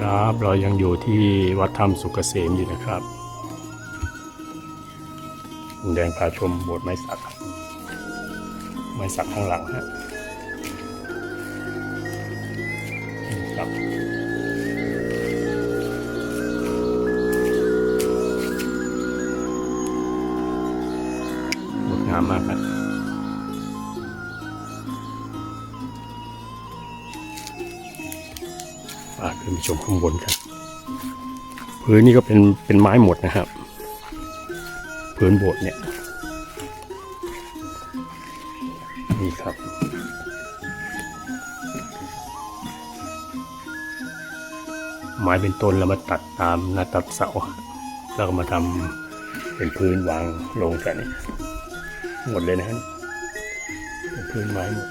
ครับ เรายังอยู่ที่วัดธรรมสุกเกษมอยู่นะครับคุณแดงพาชมโบสถ์ไม้สัก ไม้สักข้างหลังฮะครับงดงามมากครับ ขึ้นไปชมข้างบนครับพื้นนี่ก็เป็นเป็นไม้หมดนะครับพื้นโบสถ์เนี่ยนี่ครับไม้เป็นต้นแล้วมาตัดตามหน้าตัดเสาแล้วก็มาทำเป็นพื้นวางลงกันนี่หมดเลยนะฮะพื้นไม้หมด